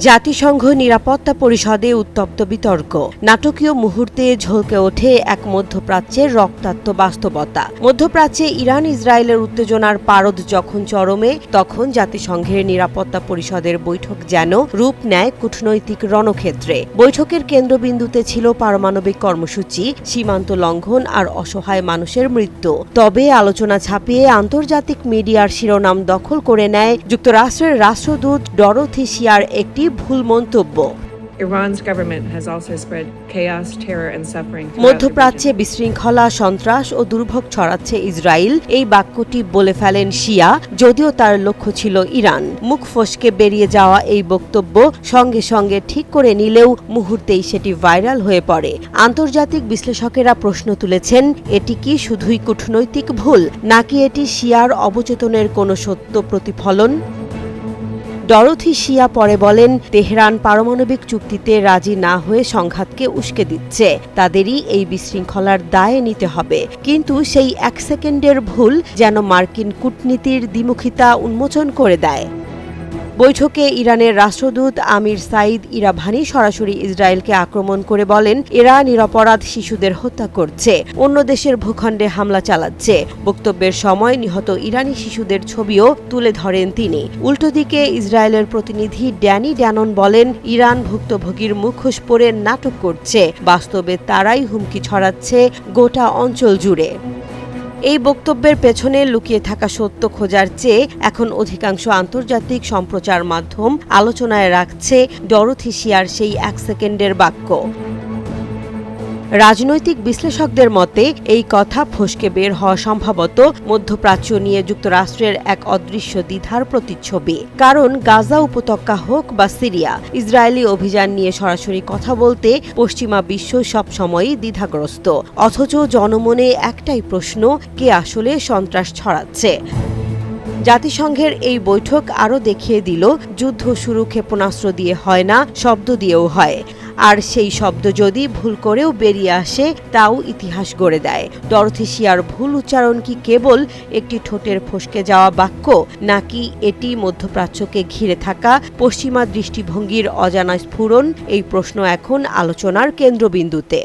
জাতিসংঘ নিরাপত্তা পরিষদে উত্তপ্ত বিতর্ক। নাটকীয় মুহূর্তে ঝলকে ওঠে এক মধ্যপ্রাচ্যের রক্তাক্ত বাস্তবতা। মধ্যপ্রাচ্যে ইরান ইসরায়েলের উত্তেজনার পারদ যখন চরমে, তখন জাতিসংঘের নিরাপত্তা পরিষদের বৈঠক যেন রূপ নেয় কূটনৈতিক রণক্ষেত্রে। বৈঠকের কেন্দ্রবিন্দুতে ছিল পারমাণবিক কর্মসূচি, সীমান্ত লঙ্ঘন আর অসহায় মানুষের মৃত্যু। তবে আলোচনা ছাপিয়ে আন্তর্জাতিক মিডিয়ার শিরোনাম দখল করে নেয় যুক্তরাষ্ট্রের রাষ্ট্রদূত ডরোথিসিয়ার একটি ভুল মন্তব্য। মধ্যপ্রাচ্যে বিশৃঙ্খলা সন্ত্রাস ও দুর্ভোগ ছড়াচ্ছে ইসরায়েল। এই বাক্যটি বলে ফেলেন শিয়া যদিও তার লক্ষ্য ছিল ইরান। মুখ ফসকে বেরিয়ে যাওয়া এই বক্তব্য সঙ্গে সঙ্গে ঠিক করে নিলেও মুহূর্তেই সেটি ভাইরাল হয়ে পড়ে। আন্তর্জাতিক বিশ্লেষকেরা প্রশ্ন তুলেছেন এটি কি শুধুই কূটনৈতিক ভুল নাকি এটি শিয়ার অবচেতনের কোনো সত্য প্রতিফলন? ডরোথি শিয়া পরে বলেন, তেহরান পারমাণবিক চুক্তিতে রাজি না হয়ে সংঘাতকে উস্কে দিচ্ছে। তাদেরই এই বিশৃঙ্খলার দায় নিতে হবে। কিন্তু সেই এক সেকেন্ডের ভুল যেন মার্কিন কূটনীতির দ্বিমুখিতা উন্মোচন করে দেয়। বৈঠকে ইরানের রাষ্ট্রদূত আমির সাইদ ইরাভানি সরাসরি ইসরায়েলকে আক্রমণ করে বলেন, এরা নিরপরাধ শিশুদের হত্যা করছে, অন্য দেশের ভূখণ্ডে হামলা চালাচ্ছে। বক্তব্যের সময় নিহত ইরানি শিশুদের ছবিও তুলে ধরেন তিনি। উল্টো দিকে ইসরায়েলের প্রতিনিধি ড্যানি ড্যানন বলেন, ইরান ভুক্তভোগীর মুখোশ পরে নাটক করছে। বাস্তবে তারাই হুমকি ছড়াচ্ছে গোটা অঞ্চল জুড়ে। এই বক্তব্যের পেছনে লুকিয়ে থাকা সত্য খোঁজার চেয়ে এখন অধিকাংশ আন্তর্জাতিক সম্প্রচার মাধ্যম আলোচনায় রাখছে ডরোথিসিয়ার সেই এক সেকেন্ডের বাক্য। রাজনৈতিক বিশ্লেষকদের মতে, এই কথা ফসকে বের হওয়া সম্ভবত মধ্যপ্রাচ্য নিয়ে যুক্তরাষ্ট্রের এক অদৃশ্য দ্বিধার প্রতিচ্ছবি। কারণ গাজা উপত্যকা হোক বা সিরিয়া, ইসরায়েলি অভিযান নিয়ে সরাসরি কথা বলতে পশ্চিমা বিশ্ব সবসময়ই দ্বিধাগ্রস্ত। অথচ জনমনে একটাই প্রশ্ন, কে আসলে সন্ত্রাস ছড়াচ্ছে? জাতিসংঘের এই বৈঠক আরও দেখিয়ে দিল, যুদ্ধ শুরু ক্ষেপণাস্ত্র দিয়ে হয় না, শব্দ দিয়েও হয়। আর সেই শব্দ যদি ভুল করেও বেরিয়ে আসে, তাও ইতিহাস গড়ে দেয়। ডরথিসিয়ার ভুল উচ্চারণ কি কেবল একটি ঠোঁটের ফসকে যাওয়া বাক্য, নাকি এটি মধ্যপ্রাচ্যকে ঘিরে থাকা পশ্চিমা দৃষ্টিভঙ্গির অজানা স্ফুরণ? এই প্রশ্ন এখন আলোচনার কেন্দ্রবিন্দুতে।